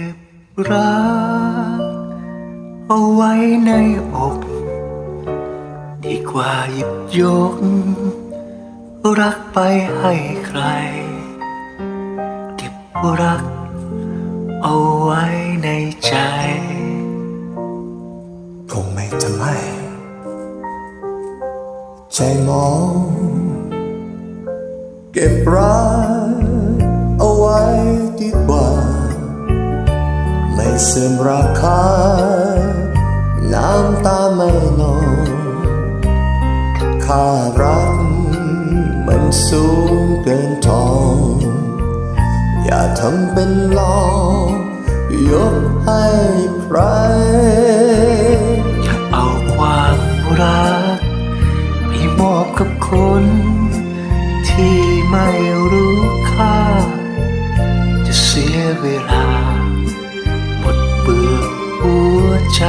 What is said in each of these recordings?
็บรักเอาไว้ในอก ดีกว่าหยิบยก รักไปให้ใคร เก็บรัก เอาไว้ในใจ คงไม่จะไม่ใจมองเก็บรักเอาไว้ดีกว่า เสื่อมราคา น้ำตาไม่นองค่ารักมันสูงเกินทอง อย่าทำเป็นลองยกให้ใคร อย่าเอาความรักไปมอบกับคน ที่ไม่รู้ค่า จะเสียเวลา ใจ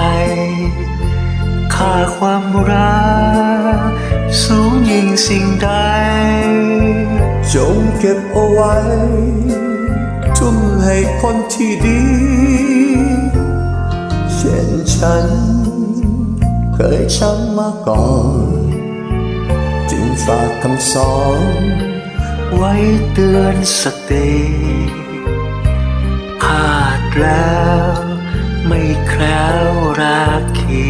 ค่าความรัก สูงยิ่งสิ่งใด จงเก็บเอาไว้ ทุ่มให้คนที่ดี เช่นฉัน เคยช้ำมาก่อน จึงฝากคำสอน ไว้เตือนสติพลาดแล้ว ไม่แคล้วราคี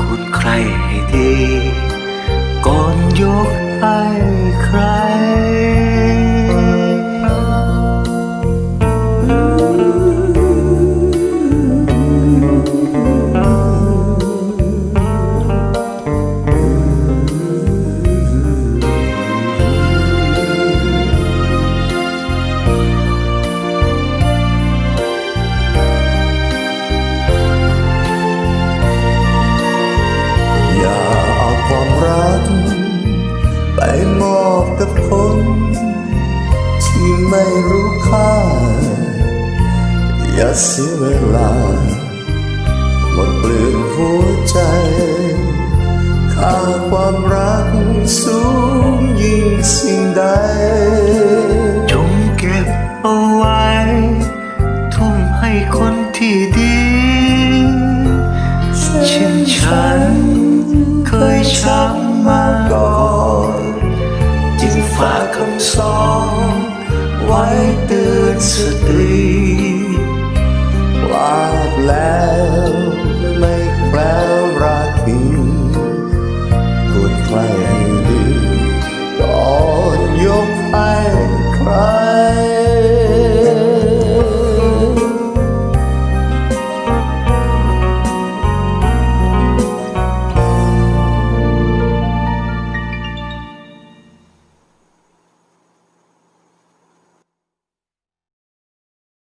คุณใครให้ดี ก่อนยกให้ใคร ไม่รู้ค่า อย่าเสียเวลา หมดเปลือกหัวใจ ค่าความรักสูงยิ่งสิ่งใด จงเก็บเอาไว้ ทุ่มให้คนที่ดีเช่นฉันเคยช้ำมาก่อนจึงฝากคำสอน ไว้เตือนสติว่าแล้ว